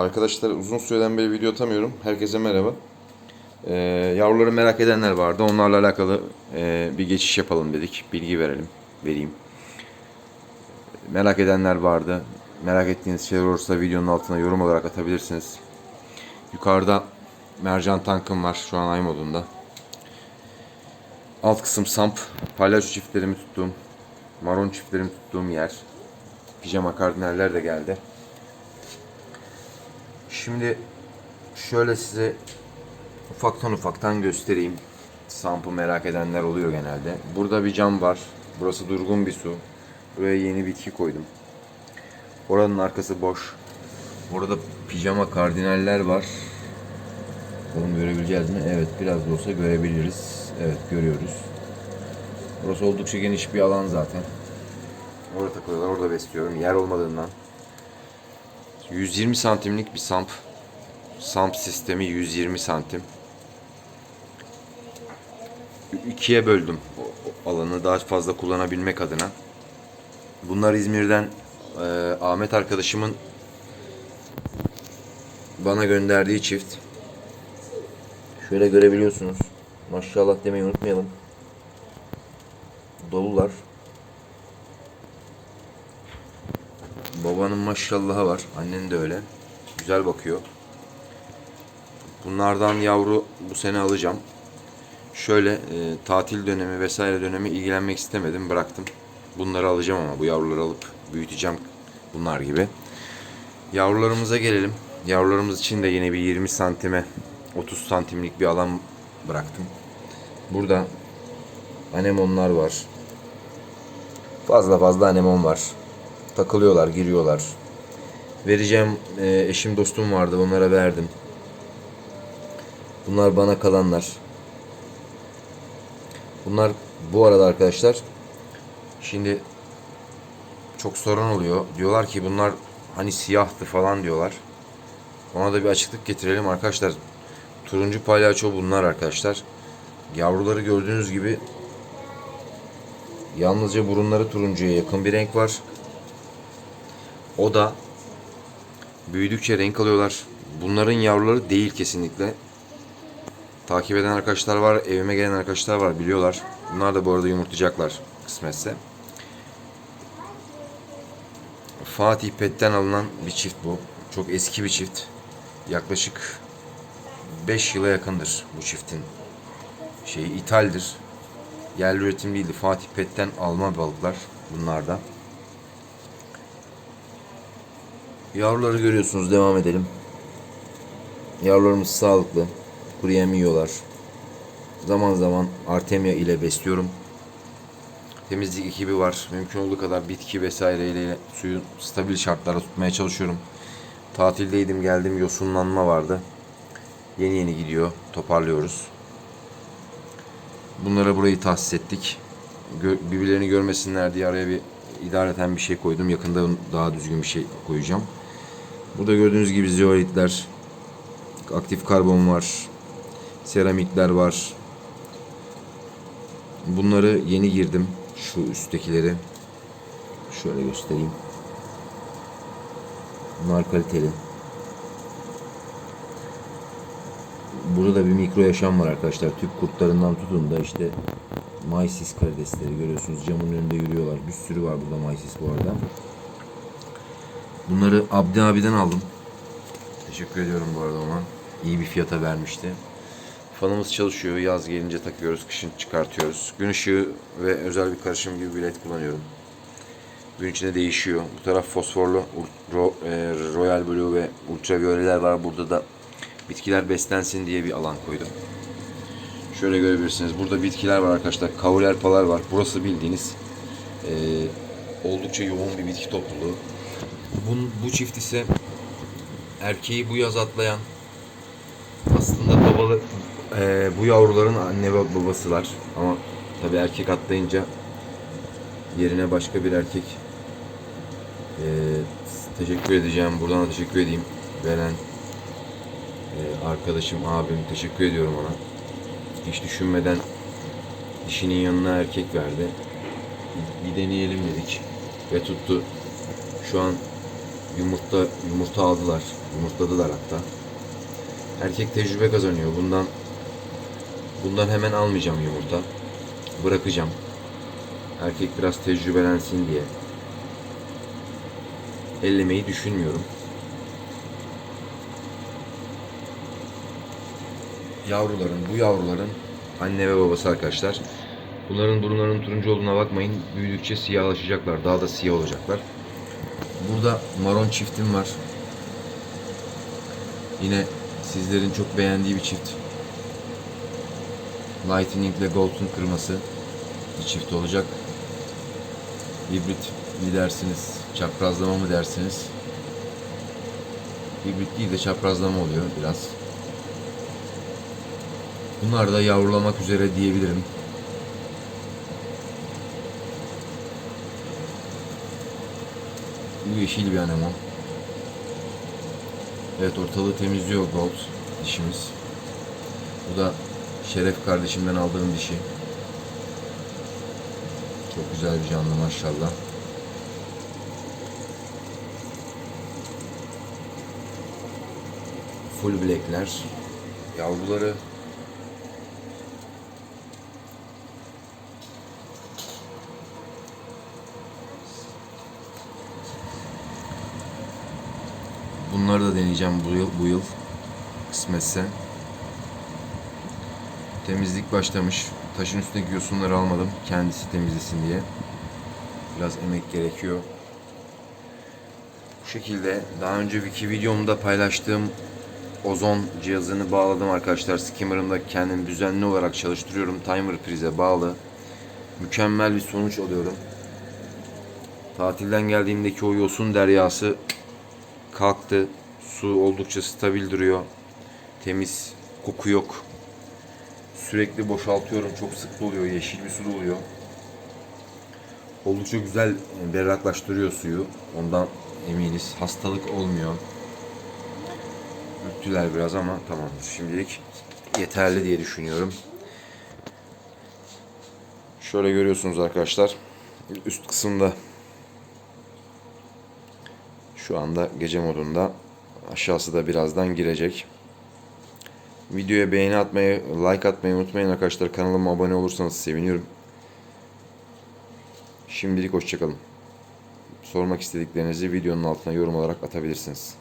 Arkadaşlar uzun süreden beri video atamıyorum. Herkese merhaba. Ee, yavruları merak edenler vardı. Onlarla alakalı e, bir geçiş yapalım dedik. Bilgi verelim. Vereyim. Merak edenler vardı. Merak ettiğiniz şeyler olursa videonun altına yorum olarak atabilirsiniz. Yukarıda mercan tankım var. Şu an ay modunda. Alt kısım samp. Palyaço çiftlerimi tuttuğum, maron çiftlerimi tuttuğum yer. Pijama kardinaller de geldi. Şimdi şöyle size ufaktan ufaktan göstereyim. Sampı merak edenler oluyor genelde. Burada bir cam var. Burası durgun bir su. Buraya yeni bitki koydum. Oranın arkası boş. Orada pijama kardinaller var. Bakalım görebileceğiz mi? Evet biraz da olsa görebiliriz. Evet görüyoruz. Burası oldukça geniş bir alan zaten. Orada takılıyorlar, orada besliyorum. Yer olmadığından. 120 santimlik bir samp. Samp sistemi 120 santim. İkiye böldüm o- alanı daha fazla kullanabilmek adına. Bunlar İzmir'den e, Ahmet arkadaşımın bana gönderdiği çift. Şöyle görebiliyorsunuz. Maşallah demeyi unutmayalım. Dolular. Babanın maşallahı var. Annenin de öyle. Güzel bakıyor. Bunlardan yavru bu sene alacağım. Şöyle e, tatil dönemi vesaire dönemi ilgilenmek istemedim. Bıraktım. Bunları alacağım ama bu yavruları alıp büyüteceğim bunlar gibi. Yavrularımıza gelelim. Yavrularımız için de yine bir 20 santime 30 santimlik bir alan bıraktım. Burada anemonlar var. Fazla fazla anemon var. Takılıyorlar, giriyorlar. Vereceğim e, eşim dostum vardı. Onlara verdim. Bunlar bana kalanlar. Bunlar bu arada arkadaşlar şimdi çok sorun oluyor. Diyorlar ki bunlar hani siyahtı falan diyorlar. Ona da bir açıklık getirelim arkadaşlar. Turuncu palyaço bunlar arkadaşlar. Yavruları gördüğünüz gibi yalnızca burunları turuncuya yakın bir renk var. O da büyüdükçe renk alıyorlar. Bunların yavruları değil kesinlikle. Takip eden arkadaşlar var, evime gelen arkadaşlar var biliyorlar. Bunlar da bu arada yumurtlayacaklar kısmetse. Fatih Pet'ten alınan bir çift bu. Çok eski bir çift. Yaklaşık 5 yıla yakındır bu çiftin şeyi ithaldir. Yerli üretim değildi. Fatih Pet'ten alma balıklar bunlar da. Yavruları görüyorsunuz. Devam edelim. Yavrularımız sağlıklı. Kuru yem yiyorlar. Zaman zaman Artemia ile besliyorum. Temizlik ekibi var. Mümkün olduğu kadar bitki vesaireyle suyu stabil şartlarda tutmaya çalışıyorum. Tatildeydim geldim yosunlanma vardı. Yeni yeni gidiyor. Toparlıyoruz. Bunlara burayı tahsis ettik. Birbirlerini görmesinler diye araya bir idareten bir şey koydum. Yakında daha düzgün bir şey koyacağım. Burada gördüğünüz gibi zeolitler, aktif karbon var, seramikler var. Bunları yeni girdim. Şu üsttekileri. Şöyle göstereyim. Bunlar kaliteli. Burada da bir mikro yaşam var arkadaşlar. Tüp kurtlarından tutun da işte Maysis karidesleri görüyorsunuz. Camın önünde yürüyorlar. Bir sürü var burada Maysis bu arada. Bunları Abdi abiden aldım. Teşekkür ediyorum bu arada ona. İyi bir fiyata vermişti. Fanımız çalışıyor. Yaz gelince takıyoruz. Kışın çıkartıyoruz. Gün ışığı ve özel bir karışım gibi bir led kullanıyorum. Gün içinde değişiyor. Bu taraf fosforlu ro, e, Royal Blue ve ultraviyoleler var. Burada da bitkiler beslensin diye bir alan koydum. Şöyle görebilirsiniz. Burada bitkiler var arkadaşlar. Kavulerpalar var. Burası bildiğiniz e, oldukça yoğun bir bitki topluluğu. Bu, bu çift ise erkeği bu yaz atlayan aslında babalı e, bu yavruların anne ve babasılar. Ama tabi erkek atlayınca yerine başka bir erkek e, teşekkür edeceğim buradan da teşekkür edeyim. Veren e, arkadaşım abim teşekkür ediyorum ona. Hiç düşünmeden dişinin yanına erkek verdi. Bir deneyelim dedik ve tuttu. Şu an yumurta yumurta aldılar Yumurtladılar hatta. Erkek tecrübe kazanıyor. Bundan bundan hemen almayacağım yumurta. Bırakacağım. Erkek biraz tecrübelensin diye. Ellemeyi düşünmüyorum. Yavruların, bu yavruların anne ve babası arkadaşlar. Bunların burunlarının turuncu olduğuna bakmayın. Büyüdükçe siyahlaşacaklar. Daha da siyah olacaklar. Burada maron çiftim var. Yine sizlerin çok beğendiği bir çift. Lightning ile Gold'un kırması bir çift olacak. Hibrit mi dersiniz, çaprazlama mı dersiniz? Hibrit değil de çaprazlama oluyor biraz. Bunlar da yavrulamak üzere diyebilirim. Bu yeşil bir anemon. Evet ortalığı temizliyor Gold dişimiz. Bu da Şeref kardeşimden aldığım dişi. Çok güzel bir canlı maşallah. Full blackler. Yavruları Bunları da deneyeceğim bu yıl, bu yıl kısmetse. Temizlik başlamış. Taşın üstündeki yosunları almadım. Kendisi temizlesin diye. Biraz emek gerekiyor. Bu şekilde daha önceki videomda paylaştığım ozon cihazını bağladım arkadaşlar. Skimmer'ımda kendim düzenli olarak çalıştırıyorum. Timer prize bağlı. Mükemmel bir sonuç alıyorum. Tatilden geldiğimdeki o yosun deryası kalktı. Su oldukça stabil duruyor. Temiz, koku yok. Sürekli boşaltıyorum. Çok sık oluyor. Yeşil bir su oluyor. Oldukça güzel e, berraklaştırıyor suyu. Ondan eminiz. Hastalık olmuyor. Ürktüler biraz ama tamamdır. Şimdilik yeterli diye düşünüyorum. Şöyle görüyorsunuz arkadaşlar. Üst kısımda şu anda gece modunda. Aşağısı da birazdan girecek. Videoya beğeni atmayı, like atmayı unutmayın arkadaşlar. Kanalıma abone olursanız sevinirim. Şimdilik hoşçakalın. Sormak istediklerinizi videonun altına yorum olarak atabilirsiniz.